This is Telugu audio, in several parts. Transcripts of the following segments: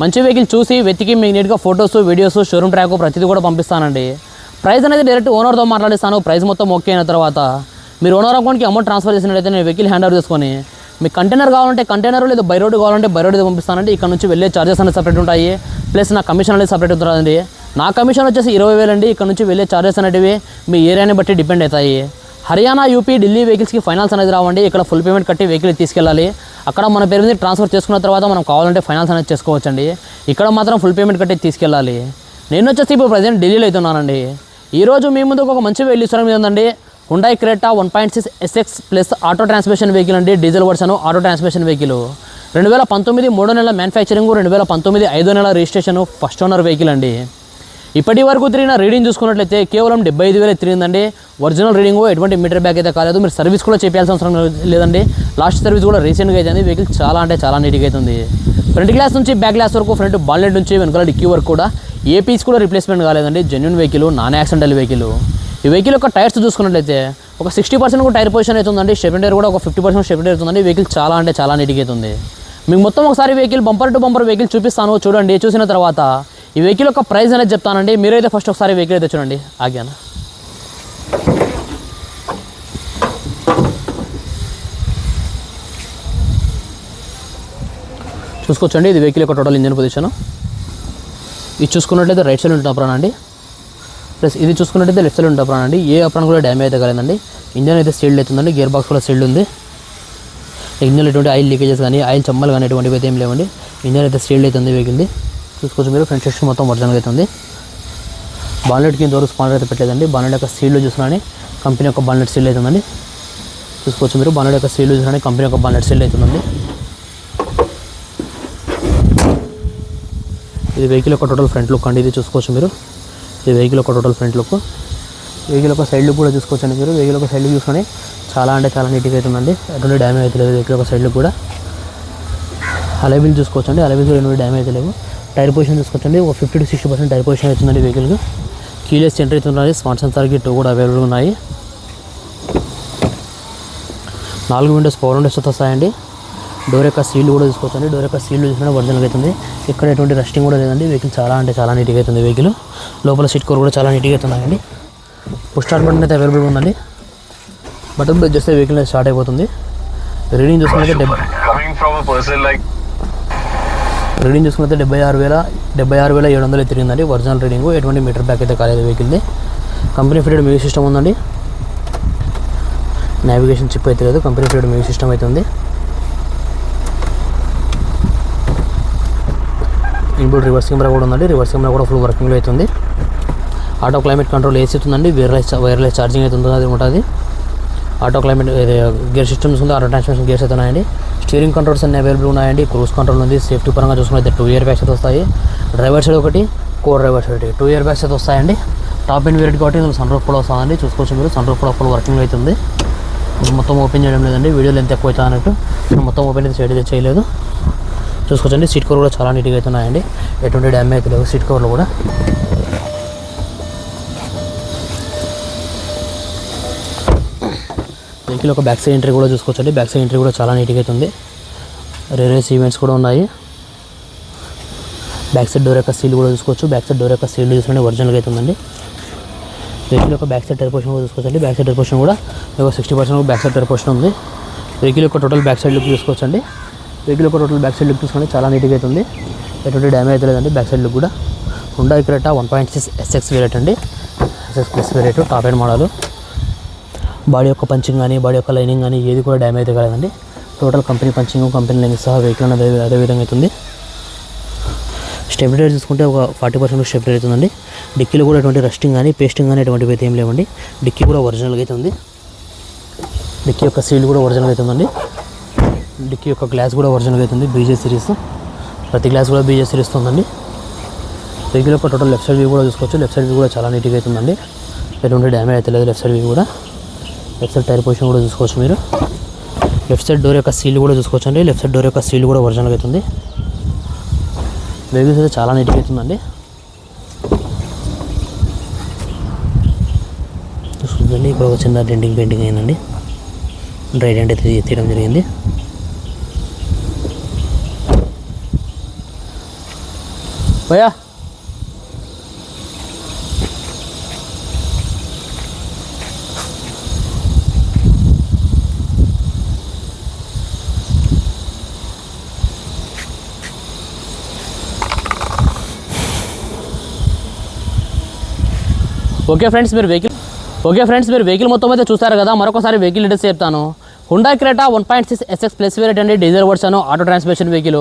మంచి వెహికల్ చూసి వెతికి మీకు నీట్గా ఫొటోస్ వీడియోస్ షోరూమ్ ట్రాక్ ప్రతిదీ కూడా పంపిస్తానండి. ప్రైస్ అనేది డైరెక్ట్ ఓనర్తో మాట్లాడిస్తాను. ప్రైస్ మొత్తం ఓకే అయిన తర్వాత మీరు ఓనర్ అకౌంట్కి అమౌంట్ ట్రాన్స్ఫర్ చేసినట్లయితే నేను వెహికల్ హ్యాండ్ ఓవర్ చేసుకొని మీకు కంటైనర్ కావాలంటే కంటైనర్ లేదా బై రోడ్ కావాలంటే బై రోడ్ పంపిస్తానండి. ఇక్కడ నుంచి వెళ్ళే ఛార్జెస్ అనేది సపరేట్ ఉంటాయి. ప్లస్ నా కమిషన్ అనేది సపరేట్ ఉంటుందండి. నా కమిషన్ వచ్చేసి ఇరవై వేలండి. అండి ఇక్కడ నుంచి వెళ్ళే చార్జెస్ అనేటివి మీ ఏరియాని బట్టి డిపెండ్ అవుతాయి. హర్యానా యూపీ ఢిల్లీ వెహికల్స్కి ఫైనాన్స్ అనేది రావండి. ఇక్కడ ఫుల్ పేమెంట్ కట్టి వెహికల్ తీసుకెళ్ళాలి. అక్కడ మన పేరు మీద ట్రాన్స్ఫర్ చేసుకున్న తర్వాత మనం కావాలంటే ఫైనాన్స్ అనేది చేసుకోవచ్చండి. ఇక్కడ మాత్రం ఫుల్ పేమెంట్ కట్టి తీసుకెళ్ళాలి. నేను వచ్చేసి ఇప్పుడు ప్రజెంట్ ఢిల్లీలో అవుతున్నానండి. ఈరోజు మీ ముందుకు ఒక మంచి వెహికల్ ఇస్తున్న మీద ఉందండి Hyundai Creta one point six SX plus auto transmission vehicle అండి. Diesel version auto transmission vehicle రెండు వేల పంతొమ్మిది మూడో నెల మ్యానుఫ్యాక్చరింగ్ రెండు వేల పంతొమ్మిది ఐదో నెల రిజిస్ట్రేషన్ ఫస్ట్ ఓనర్ వెహికల్ అండి. ఇప్పటి వరకు తిరిగిన రీడింగ్ చూసుకున్నట్లయితే కేవలం డెబ్బై ఐదు వేలు తిరిగిందండి. ఒరిజినల్ రీడింగ్ ఎటువంటి మీటర్ బ్యాక్ అయితే కాలేదు. మీరు సర్వీస్ కూడా చేయాల్సిన అవసరం లేదండి. లాస్ట్ సర్వీస్ కూడా రీసెంట్గా అయితే వెహికల్ చాలా అంటే చాలా నీట్గా అవుతుంది ఫ్రంట్ గ్లాస్ నుంచి బ్యాక్ గ్లాస్ వరకు ఫ్రంట్ బాల్నెట్ నుంచి వెనకాల డిక్కీ వరకు కూడా ఏ పీస్ కూడా రిప్లేస్మెంట్ కాలేదండి. Genuine vehicle non accidental vehicle ఈ వెహికల్ యొక్క టైర్స్ చూసుకున్నట్లయితే ఒక సిక్స్టీ పర్సెంట్ కూడా టైర్ పొజిషన్ అవుతుందండి. స్టెప్ టైర్ కూడా ఒక ఫిఫ్టీ పర్సెంట్ స్టెప్ టైర్ అవుతుందండి. వెహికల్ చాలా అంటే చాలా నీట్గా అవుతుంది మీకు మొత్తం ఒకసారి vehicle bumper to bumper vehicle చూపిస్తాను. చూడండి. చూసిన తర్వాత ఈ వెహికల్ యొక్క ప్రైస్ అనేది చెప్తానండి. మీరైతే ఫస్ట్ ఒకసారి వెహికల్ అయితే చూడండి. ఆగ్యాన చూసుకోవచ్చండి. ఇది వెహికల్ యొక్క టోటల్ ఇంజన్ పొజిషన్ ఇది చూసుకున్నట్లయితే రైట్ సైడ్ ఉంటుంది అప్రాన్ అండి. ప్లస్ ఇది చూసుకున్నట్టయితే లెఫ్ట్ సైడ్ ఉంటుంది అప్రాన్ అండి. ఏ అప్రాన్ కూడా డ్యామేజ్ అయితే కాలేదండి. ఇంజన్ అయితే సీల్డ్ అవుతుందండి. గేర్ బాక్స్ కూడా సీల్డ్ ఉంది. ఇంజన్ ఎటువంటి ఆయిల్ లీకేజెస్ కానీ ఆయిల్ చమ్మలు కానీ ఎటువంటివి అయితే ఏం లేవండి. ఇంజన్ అయితే సీల్డ్ అవుతుంది వెహికల్ది. చూసుకోవచ్చు మీరు. ఫ్రంట్ సెక్షన్ మొత్తం ఒరిజినల్గా అవుతుంది బాన్లెట్కి ఎంతవరకు స్పానర్ అయితే పెట్టలేదండి. బాన్లెట్ యొక్క సీల్లో చూసినాని కంపెనీ యొక్క బాన్లెట్ సీల్ అవుతుందండి చూసుకోవచ్చు మీరు. బాన్లెట్ యొక్క సీల్ చూసినాని కంపెనీ యొక్క బాన్లెట్ సీల్ అవుతుందండి ఇది వెహికల్ యొక్క టోటల్ ఫ్రంట్ లుక్ అండి. ఇది చూసుకోవచ్చు మీరు. ఇది వెహికల్ యొక్క టోటల్ ఫ్రంట్ లుక్ వెహికల్ యొక్క సైడ్ లుక్ కూడా చూసుకోవచ్చండి మీరు. వెహికల్ యొక్క సైడ్ లుక్ చూసుకొని చాలా అంటే చాలా నీట్గా అవుతుందండి ఎటువంటి డ్యామేజ్ అయితే లేదు. వెహికల్ యొక్క సైడ్ లుక్ కూడా. అలైబిల్ చూసుకోవచ్చండి. అలైబిల్స్ కూడా ఎటువంటి డ్యామేజ్ అయితే లేవు. టైర్ పొజిషన్ చూసుకోవచ్చండి ఒక fifty to sixty percent tyre position అవుతుందండి వెహికల్కి కీలెస్ సెంటర్ అయితే ఉన్నాయి స్మార్ట్ సెన్సార్ టూ కూడా అవైలబుల్ ఉన్నాయి. నాలుగు విండోస్ పవర్ విండోస్ వస్తాయండి. డోర్ యొక్క సీల్ కూడా చూసుకోవచ్చండి. డోర్ యొక్క సీల్ చూసినా ఒరిజినల్గా అవుతుంది ఇక్కడ ఎటువంటి రస్టింగ్ కూడా లేదండి. వెహికల్ చాలా అంటే చాలా నీట్గా అవుతుంది వెహికల్ లోపల సీట్ కూర కూడా చాలా నీట్గా అవుతున్నాయండి పుష్ స్టార్ట్ బటన్ అయితే అవైలబుల్గా ఉందండి. బటన్ ప్రెస్ చేస్తే వెహికల్ స్టార్ట్ అయిపోతుంది. రీడింగ్ చూసుకుంటే డెబ్బై రీడింగ్ చూసుకుంటే డెబ్బై ఆరు వేల డెబ్బై ఆరు వేల ఏడు వందలు తిరిగిందండి. ఒరిజినల్ రీడింగ్ ఎటువంటి మీటర్ బ్యాక్ అయితే కాలేదు వెహికల్ది కంపెనీ ఫిటెడ్ మ్యూజిక్ సిస్టమ్ ఉందండి. నావిగేషన్ చిప్ అయితే లేదు. కంపెనీ ఫిటెడ్ మ్యూజిక్ సిస్టమ్ అయితే ఉంది. ఇన్బుల్ రివర్స్ కెమెరా కూడా ఉందండి. రివర్స్ కెమెరా కూడా ఫుల్ వర్కింగ్లో అవుతుంది ఆటో క్లైమేట్ కంట్రోల్ ఏసీ ఉందండి. వైర్లెస్ వైర్లెస్ ఛార్జింగ్ అయితే ఉంటుంది అది ఉంటుంది ఆటో క్లైమేట్ గేర్ సిస్టమ్స్ ఉంది ఆటో ట్రాన్స్మిషన్ గేర్స్ అయితే ఉన్నాయండి. స్టీరింగ్ కంట్రోల్స్ అన్ని అవైలబుల్ ఉన్నాయండి. క్రూజ్ కంట్రోల్ ఉంది. సేఫ్టీ పరంగా చూసుకుంటే టూ ఇయర్ బ్యాగ్స్ అయితే వస్తాయి. డ్రైవర్ సైడ్ ఒకటి కోర్ డ్రైవర్ సైడ్ ఒకటి. టూ ఇయర్ బ్యాగ్స్ అయితే వస్తాయండి. టాప్ ఇన్ వేరియట్ కాబట్టి సన్ రూఫ్ కూడా వస్తుందండి. చూసుకోవచ్చు మీరు. సన్ రూఫ్ కూడా ఫుల్ వర్కింగ్ అవుతుంది మొత్తం ఓపెన్ చేయడం లేదండి. వీడియోలు ఎంత ఎక్కువ అవుతా అన్నట్టు నేను మొత్తం ఓపెన్ అయితే చేయడం చేయలేదు. చూసుకోవచ్చండి. సీట్ కవర్ కూడా చాలా నీట్గా అయితే ఉన్నాయండి. ఎటువంటి డ్యామేజ్ అయితే లేవు. సీట్ కవర్లు కూడా. వెహికల్ ఒక బ్యాక్ సైడ్ ఎంట్రీ కూడా చూసుకోవచ్చండి బ్యాక్ సైడ్ ఎంట్రీ కూడా చాలా నీట్గా అవుతుంది రేరేస్ ఈవెంట్స్ కూడా ఉన్నాయి బ్యాక్ సైడ్ డోర్ యొక్క సీల్ కూడా చూసుకోవచ్చు బ్యాక్ సైడ్ డోర్ యొక్క సీల్ చూసుకుంటే ఒరిజినల్గా అవుతుందండి వెహికల్ యొక్క బ్యాక్ సైడ్ టైర్ పోర్షన్ కూడా చూసుకోవచ్చండి బ్యాక్ సైడ్ టైర్ పోర్షన్ కూడా ఒక sixty percent back side tyre portion ఉంది వెహికల్ యొక్క టోటల్ బ్యాక్ సైడ్ లుక్ చూసుకోవచ్చండి వెహికల్ యొక్క టోటల్ బ్యాక్ సైడ్ లుక్ చూసుకుంటే చాలా నీట్గా అవుతుంది ఎటువంటి డ్యామేజ్ అయితే లేదండి బ్యాక్ సైడ్ లుక్ కూడా హుండా ఇక్కడ one point six SX variant అండి SX plus variant top end model body యొక్క పంచింగ్ కానీ బాడీ యొక్క లైనింగ్ కానీ ఏది కూడా డ్యామేజ్ అయితే కాలేదండి. Total company punching company lining సహా వెహికల్ అనేది అదే అదే విధంగా అవుతుంది. స్టెబిలైజర్ చూసుకుంటే ఒక ఫార్టీ పర్సెంట్ స్టెబిలైజ్ అవుతుందండి. డిక్కీలో కూడా ఎటువంటి రస్టింగ్ కానీ పేస్టింగ్ కానీ ఎటువంటివి అయితే ఏం లేవండి. డిక్కీ కూడా ఒరిజినల్గా అయితే ఉంది. డిక్కీ యొక్క సీల్ కూడా ఒరిజినల్గా అవుతుందండి డిక్కీ యొక్క గ్లాస్ కూడా ఒరిజినల్గా అవుతుంది బీజే సిరీస్ ప్రతి గ్లాస్ కూడా బీజే సిరీస్ ఉందండి. వెహికల్ యొక్క టోటల్ లెఫ్ట్ సైడ్ వ్యూ కూడా చూసుకోవచ్చు. లెఫ్ట్ సైడ్ వ్యూ కూడా చాలా నీట్గా అవుతుందండి ఎటువంటి డ్యామేజ్ అయితే లేదు లెఫ్ట్ సైడ్ వ్యూ కూడా. లెఫ్ట్ సైడ్ టైర్ పొజిషన్ కూడా చూసుకోవచ్చు మీరు. లెఫ్ట్ సైడ్ డోర్ యొక్క సీల్ కూడా చూసుకోవచ్చు అండి. లెఫ్ట్ సైడ్ డోర్ యొక్క సీల్ కూడా ఒరిజినల్గా అవుతుంది. వెహికల్స్ అయితే చాలా నీట్గా అవుతుందండి. చూడండి ఇక్కడ ఒక చిన్న డెంటింగ్ పెయింటింగ్ అయిందండి. డ్రై డెంట్ అయితే తీయడం జరిగింది. భయ్యా! ఓకే ఫ్రెండ్స్ మీరు వెహికల్ ఓకే ఫ్రెండ్స్ మీరు వెహికల్ మొత్తం అయితే చూస్తారు కదా. మరొకసారి వెహికల్ డీటెయిల్స్ చెప్తాను. Hyundai Creta one point six SX plus variant అండి diesel version auto transmission vehicle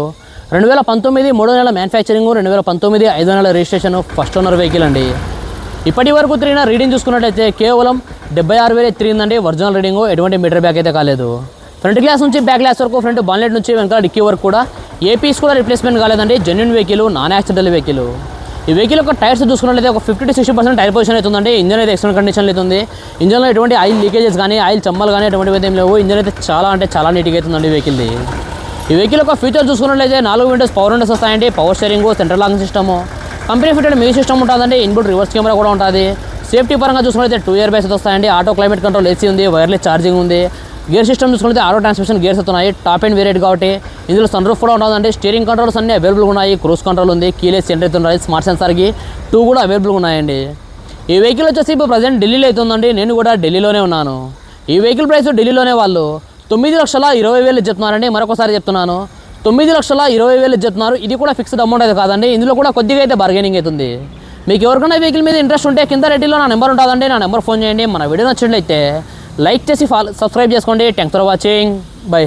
రెండు వేల పంతొమ్మిది మూడో నెల మ్యానుఫ్యాక్చరింగ్ రెండు వేల పంతొమ్మిది ఐదో నెల రిజిస్ట్రేషన్ ఫస్ట్ ఓనర్ వెహికల్ అండి. ఇప్పటి వరకు తిరిగిన రీడింగ్ చూసుకున్నట్టయితే కేవలం డెబ్బై ఆరు వేలు తిరిగిందండి. ఒరిజినల్ రీడింగ్ ఎటువంటి మీటర్ బ్యాక్ అయితే కాలేదు. ఫ్రంట్ గ్లాస్ నుంచి బ్యాక్ గ్లాస్ వరకు ఫ్రంట్ బాన్లెట్ నుంచి వెనకాల డిక్కీ వరకు కూడా ఏ పీస్ కూడా రిప్లేస్మెంట్ కాలేదండి. Genuine vehicle non accidental vehicle ఈ వెహికల్ యొక్క టైర్స్ చూసుకున్నట్లయితే ఒక fifty to sixty percent tyre position అవుతుందండి ఇంజన్ అయితే కండిషన్ కండిషన్లో అవుతుంది ఇంజన్లో ఎటువంటి ఆయిల్ లీకేజెస్ కానీ ఆయిల్ చమ్మలు కానీ ఎటువంటివి అయితే ఏం లేవు. ఇంజన్ అయితే చాలా అంటే చాలా నీట్గా అవుతుందండి వెహికల్ది ఈ వెహికల్ యొక్క ఫీచర్ చూసుకున్నట్లయితే నాలుగు విండోస్ పవర్ విండోస్ వస్తాయండి. Power steering central lock system company fitted మీ సిస్టమ్ ఉంటుందండి. ఇన్బుల్ రివర్స్ కెమెరా కూడా ఉంటుంది. సేఫ్టీ పరంగా చూసుకున్నట్లయితే టూ ఇయర్ బైస్ వస్తాయండి. ఆటో క్లైమేట్ కంట్రోల్ ఏసీ ఉంది. వైర్లెస్ ఛార్జింగ్ ఉంది. గేర్ సిస్టమ్ చూసుకుంటే ఆరో ట్రాన్స్మిషన్ గేర్స్ వస్తున్నాయి. టాప్ అండ్ వేరియట్ కాబట్టి ఇందులో సన్ రూఫ్ కూడా ఉంటుందండి స్టీరింగ్ కంట్రోల్స్ అన్ని అవైలబుల్గా ఉన్నాయి. క్రూజ్ కంట్రోల్ ఉంది. కీలెస్ సెంటర్ అయితే ఉన్నాయి. స్మార్ట్ సెన్సార్కి టూ కూడా అవైలబుల్గా ఉన్నాయండి. ఈ వెహికల్ వచ్చేసి ఇప్పుడు ప్రజెంట్ ఢిల్లీలో అవుతుందండి నేను కూడా ఢిల్లీలోనే ఉన్నాను. ఈ వెహికల్ ప్రైస్ ఢిల్లీలోనే వాళ్ళు తొమ్మిది లక్షల ఇరవై వేలు చెప్తున్నారండి మరొకసారి చెప్తున్నాను. తొమ్మిది లక్షల ఇరవై వేలు చెప్తున్నారు ఇది కూడా ఫిక్స్డ్ అమౌంట్ అయితే కాదండి. ఇందులో కూడా కొద్దిగా అయితే బార్గెనింగ్ అవుతుంది. మీకు ఎవరికైనా వెహికల్ మీద ఇంట్రెస్ట్ ఉంటే కింద రెడ్డిలో నా నెంబర్ ఉంటుందండి. నా నెంబర్ ఫోన్ చేయండి. మన వీడియో నచ్చినట్లయితే లైక్ చేసి ఫాలో సబ్స్క్రైబ్ చేసుకోండి. Thanks for watching. బై.